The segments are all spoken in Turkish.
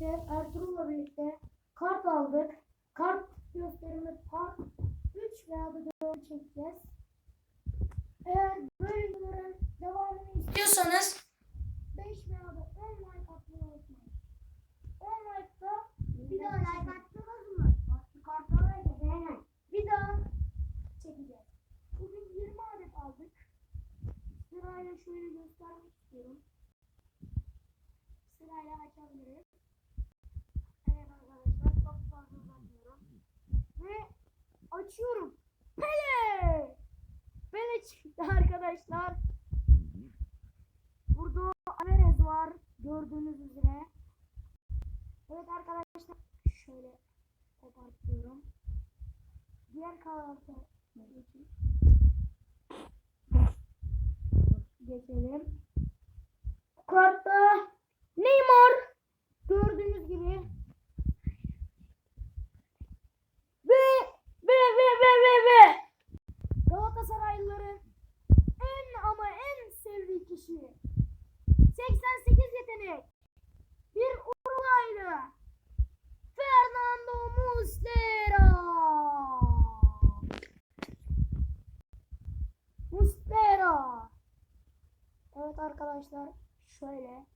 birlikte, Ertuğrul'la birlikte kart aldık. Kart gösterimi part 3 veya da 4 çekeceğiz. Eğer böyle videoların devamını istiyorsanız 5 veya da 10 like atmayı unutmayın. 10 like'da bir daha like attınız mı? Kartlara da Bir daha çekeceğiz. Bugün 20 adet aldık. Sırayla şöyle göstermek istiyorum. Sırayla açabiliriz. Evet arkadaşlar çok fazla uzatmıyorum. Ve açıyorum. Pele! Pele çıktı arkadaşlar. Burada Alvarez var gördüğünüz üzere. Evet arkadaşlar şöyle kopartıyorum. Diğer geçeyim. Geçelim. Kartta Neymar gördüğünüz gibi ve ve ve ve ve ve Galatasaraylıların en ama en sevdiği kişi 88 yetenek bir Uruguaylı Fernando Muslera Muslera Evet arkadaşlar şöyle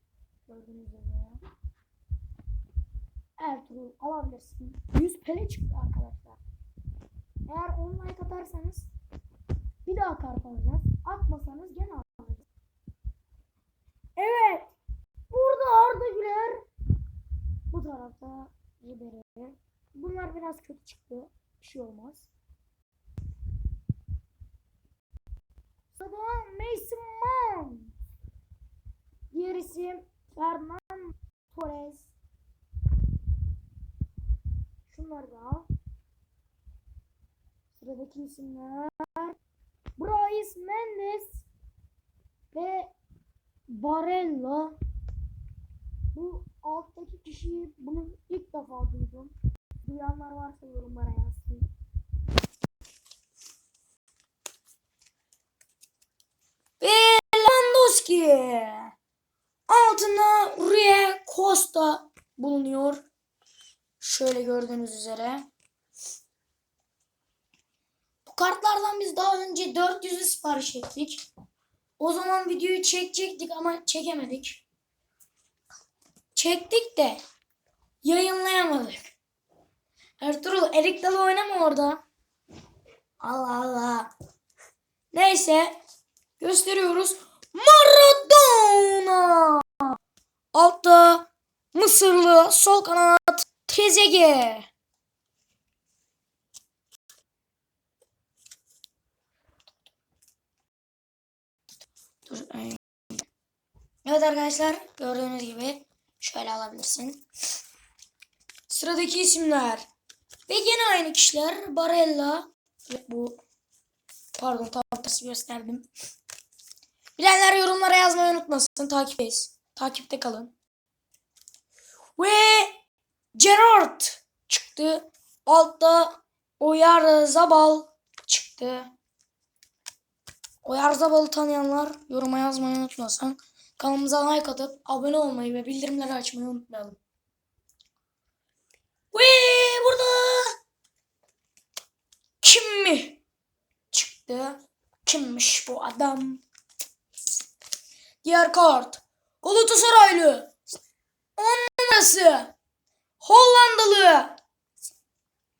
gördüğünüz üzere Ertuğrul alabilirsin. 100 pele çıktı arkadaşlar. Eğer 10 like atarsanız bir daha kart alacağız. Atmasanız gene alacağız. Evet. Burada Arda Güler. Bu tarafta Ribery. Bunlar biraz kötü çıktı. Bir şey olmaz. Sırada Mason. Diğer isim Fernando Torres. Şunları da. Sıradaki isimler Bryce Mendes ve Barella. Bu alttaki kişiyi bunu ilk defa duydum. Duyanlar varsa yorumlara yazsın. Ve Lewandowski. Altında Rui Costa bulunuyor. Şöyle gördüğünüz üzere. Bu kartlardan biz daha önce 400'ü sipariş ettik. O zaman videoyu çekecektik ama çekemedik. Çektik de yayınlayamadık. Ertuğrul Erik Dalı oynama orada. Allah Allah. Neyse gösteriyoruz. Maradona. Altta Mısırlı sol kanat ay. Evet arkadaşlar gördüğünüz gibi şöyle alabilirsin. Sıradaki isimler ve yine aynı kişiler Barella bu pardon tam tersi gösterdim. Bilenler yorumlara yazmayı unutmasın. Takipteyiz. Takipte kalın. Ve Gerard çıktı. Altta Oyar Zabal çıktı. Oyar Zabal'ı tanıyanlar yoruma yazmayı unutmasın. Kanalımıza like atıp abone olmayı ve bildirimleri açmayı unutmayalım. Ve burada kim mi çıktı? Kimmiş bu adam? Diğer kart. Galatasaraylı. 10 numarası. Hollandalı.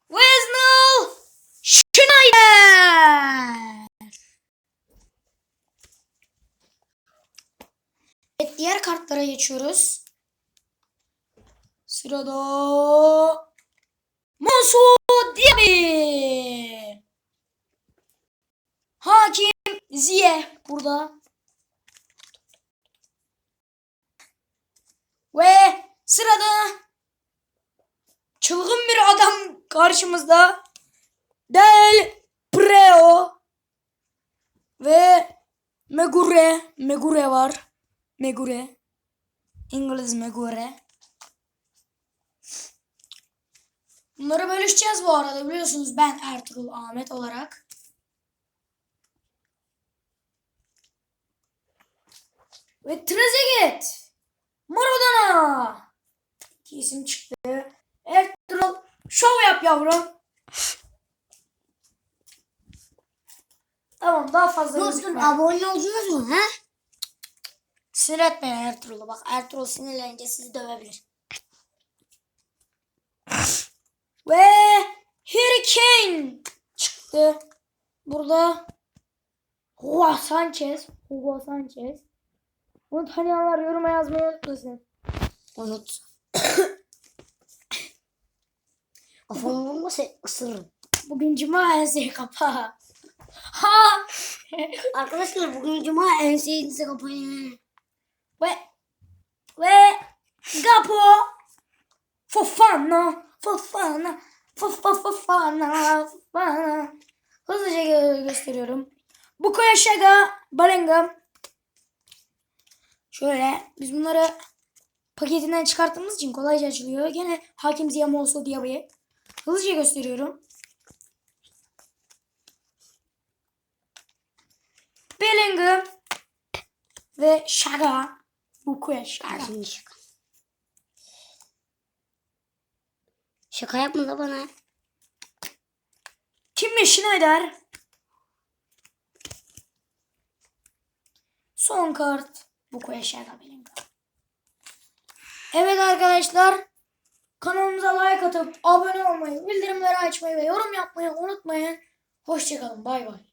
Wesley Schneider. Evet diğer kartlara geçiyoruz. Sırada Mansu Diaby. Hakim Ziye burada. Ve sırada çılgın bir adam karşımızda. Del Preo ve Megure, Megure var. Megure. İngiliz Megure. Bunları bölüşeceğiz bu arada biliyorsunuz ben Ertuğrul Ahmet olarak. Ve Trezeguet. Maradona. İki isim çıktı. Ertuğrul şov yap yavrum. Tamam daha fazla gözükme. abone oldunuz mu ha? Sinir etmeyin Ertuğrul'u. Bak Ertuğrul sinirlenince sizi dövebilir. Ve Harry Kane çıktı. Burada Hugo Sanchez. Hugo Sanchez. Bunu tanıyanlar yoruma yazmayı unutmasın. Unut. Kafamı vurmasa ısırırım. Bugün cuma enseyi kapa. Ha! Arkadaşlar bugün cuma enseyinizi kapayın. Ve ve Gapo Fofana Fofana Fofa Fofana Fofana Hızlıca gö- gösteriyorum. Bukoya Şaga Bellingham Şöyle biz bunları paketinden çıkarttığımız için kolayca açılıyor. Gene Hakim Ziyam olsa diye Hızlıca gösteriyorum. Bellingham ve Şaga Bukoya Şaga. Şimdi şaka. Şaka yapma da bana. Kim Schneider? Son kart. Bu Şaga Bellingham. Evet arkadaşlar. Kanalımıza like atıp abone olmayı, bildirimleri açmayı ve yorum yapmayı unutmayın. Hoşçakalın. Bay bay.